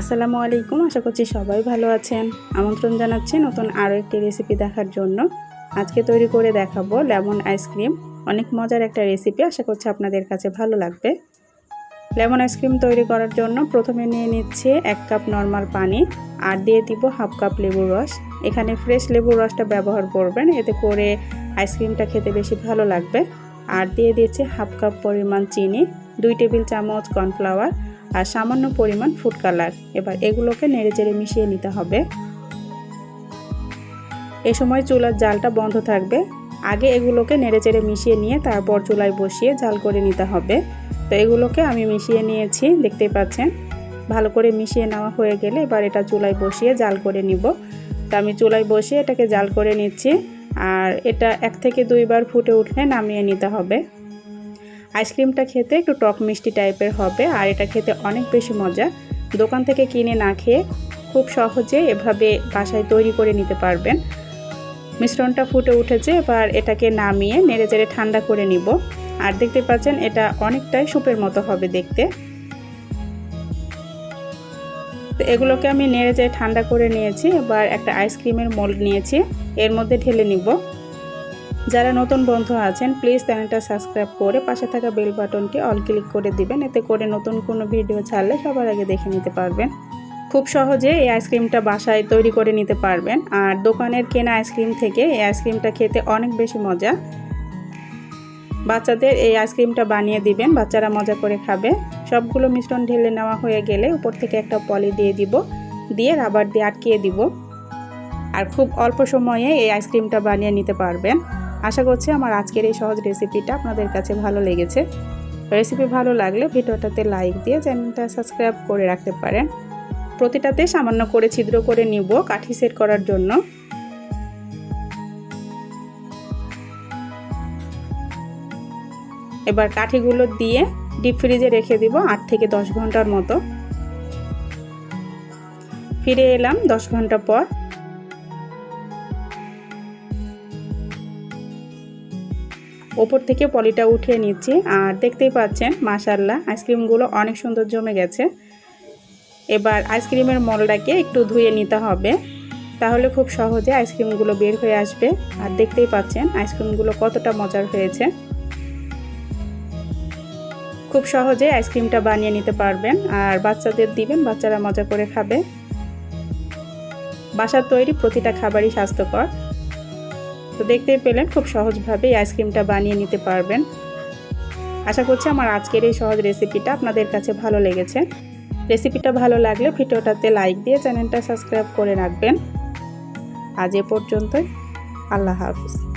আসসালামু আলাইকুম, আশা করছি সবাই ভালো আছেন। আমন্ত্রণ জানাচ্ছি নতুন আরও একটি রেসিপি দেখার জন্য। আজকে তৈরি করে দেখাবো লেমন আইসক্রিম অনেক মজার একটা রেসিপি আশা করছি আপনাদের কাছে ভালো লাগবে। লেমন আইসক্রিম তৈরি করার জন্য প্রথমে নিয়ে নিচ্ছি এক কাপ নর্মাল পানি আর দিয়ে দিব হাফ কাপ লেবুর রস। এখানে ফ্রেশ লেবুর রসটা ব্যবহার করবেন, এতে করে আইসক্রিমটা খেতে বেশি ভালো লাগবে। আর দিয়ে দিচ্ছে হাফ কাপ পরিমাণ চিনি, দুই টেবিল চামচ কর্নফ্লাওয়ার আর সামান্য পরিমাণ ফুড কালার এবার এগুলোকে নেড়ে চেড়ে মিশিয়ে নিতে হবে। এ সময় চুলার জালটা বন্ধ থাকবে। আগে এগুলোকে নেড়ে চেড়ে মিশিয়ে নিয়ে তারপর চুলায় বসিয়ে জাল করে নিতে হবে। তো এগুলোকে আমি মিশিয়ে নিয়েছি, দেখতেই পাচ্ছেন। ভালো করে মিশিয়ে নেওয়া হয়ে গেলে এবার এটা চুলায় বসিয়ে জাল করে নিব। তো আমি চুলায় বসিয়ে এটাকে জাল করে নিচ্ছি। আর এটা এক থেকে দুইবার ফুটে উঠলে নামিয়ে নিতে হবে। আইসক্রিমটা খেতে একটু টক মিষ্টি টাইপের হবে, আর এটা খেতে অনেক বেশি মজা। দোকান থেকে কিনে না খেয়ে খুব সহজে এভাবে বাসায় তৈরি করে নিতে পারবেন। মিশ্রণটা ফুটে উঠেছে, এবার এটাকে নামিয়ে নেড়ে চেড়ে ঠান্ডা করে নিব। আর দেখতে পাচ্ছেন, এটা অনেকটাই সুপের মতো হবে দেখতে। তো এগুলোকে আমি নেড়ে চেড়ে ঠান্ডা করে নিয়েছি, এবার একটা আইসক্রিমের মোল্ড নিয়েছি, এর মধ্যে ঢেলে নিব। যারা নতুন বন্ধু আছেন প্লিজ চ্যানেলটা সাবস্ক্রাইব করে পাশে থাকা বেল বাটনটি অল ক্লিক করে দিবেন। এতে করে নতুন কোনো ভিডিও ছাড়লে সবার আগে দেখে নিতে পারবেন। খুব সহজে এই আইসক্রিমটা বাসায় তৈরি করে নিতে পারবেন। আর দোকানের কেনা আইসক্রিম থেকে এই আইসক্রিমটা খেতে অনেক বেশি মজা। বাচ্চাদের এই আইসক্রিমটা বানিয়ে দিবেন, বাচ্চারা মজা করে খাবে। সবগুলো মিশ্রণ ঢেলে নেওয়া হয়ে গেলে উপর থেকে একটা পলি দিয়ে দিব, দিয়ে রাবার দিয়ে আটকিয়ে দিব। আর খুব অল্প সময়ে এই আইসক্রিমটা বানিয়ে নিতে পারবেন। আশা করছি আমার আজকের এই সহজ রেসিপিটা আপনাদের কাছে ভালো লেগেছে। রেসিপি ভালো লাগলে ভিডিওটাতে লাইক দিয়ে চ্যানেলটা সাবস্ক্রাইব করে রাখতে পারেন। প্রতিটাতে সামান্য করে ছিদ্র করে নিব কাঠি সেট করার জন্য। এবার কাঠিগুলো দিয়ে ডিপ ফ্রিজে রেখে দিব আট থেকে দশ ঘণ্টার মতো। ফিরে এলাম দশ ঘণ্টা পর। ওপর থেকে পলিটা উঠিয়ে নিচ্ছি। আর দেখতেই পাচ্ছেন মাশাল্লাহ আইসক্রিমগুলো অনেক সুন্দর জমে গেছে। এবার আইসক্রিমের মলটাকে একটু ধুয়ে নিতে হবে। তাহলে খুব সহজে আইসক্রিমগুলো বের হয়ে আসবে। আর দেখতেই পাচ্ছেন, আইসক্রিমগুলো কতটা মজার হয়েছে। খুব সহজে আইসক্রিমটা বানিয়ে নিতে পারবেন। আর বাচ্চাদের দিবেন, বাচ্চারা মজা করে খাবে। বাসার তৈরি প্রতিটা খাবারই স্বাস্থ্যকর। তো দেখতেই পেলেন খুব সহজভাবেই আইসক্রিমটা বানিয়ে নিতে পারবেন। আশা করছি আমার আজকের এই সহজ রেসিপিটা আপনাদের কাছে ভালো লেগেছে। রেসিপিটা ভালো লাগলে ভিডিওটাতে লাইক দিয়ে চ্যানেলটা সাবস্ক্রাইব করে রাখবেন। আজ এ পর্যন্তই। আল্লাহ হাফিজ।